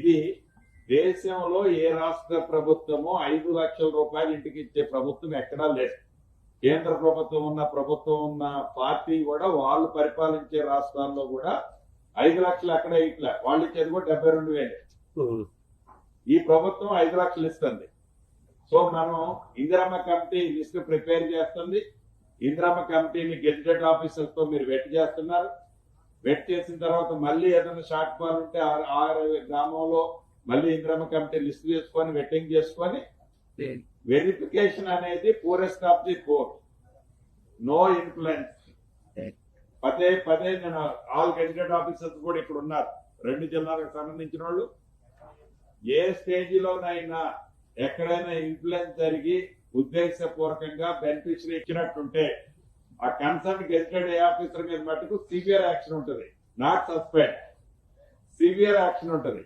ఇది దేశంలో ఏ రాష్ట్ర ప్రభుత్వమో ఐదు లక్షల రూపాయలు ఇంటికి ఇచ్చే ప్రభుత్వం ఎక్కడా లేదు. కేంద్ర ప్రభుత్వం ఉన్న ప్రభుత్వం ఉన్న పార్టీ కూడా వాళ్ళు పరిపాలించే రాష్ట్రాల్లో కూడా ఐదు లక్షలు అక్కడ ఇట్లా. వాళ్ళు ఇచ్చేది కూడా డెబ్బై రెండు వేలు. ఈ ప్రభుత్వం ఐదు లక్షలు ఇస్తుంది. సో మనం ఇందిరమ్మ కమిటీ లిస్ట్ ప్రిపేర్ చేస్తుంది. ఇందిరమ్మ కమిటీని గెజిటెడ్ ఆఫీసర్స్తో మీరు వెట్ చేస్తున్నారు. వెట్ చేసిన తర్వాత మళ్ళీ ఏదైనా షార్ట్ ఫాల్ ఉంటే ఆ- గ్రామంలో మళ్ళీ ఇందిరమ్మ కమిటీ లిస్ట్ చేసుకొని వెట్టింగ్ చేసుకొని వెరిఫికేషన్ అనేది purest of the core no influence పదే పదే నేను ఆల్ గెజిటెడ్ ఆఫీసర్స్ కూడా ఇక్కడ ఉన్నారు. రెండు జిల్లాలకు సంబంధించిన వాళ్ళు. ఏ స్టేజ్ లోనైనా ఎక్కడైనా ఇన్ఫ్లుయెన్స్ జరిగి ఉద్దేశపూర్వకంగా బెనిఫిషరీ ఇచ్చినట్టుంటే ఆ కన్సర్న్ గెజిటెడ్ ఆఫీసర్ మీద మటుకు సివియర్ యాక్షన్ ఉంటుంది. నాట్ సస్పెండ్ సివియర్ యాక్షన్ ఉంటుంది.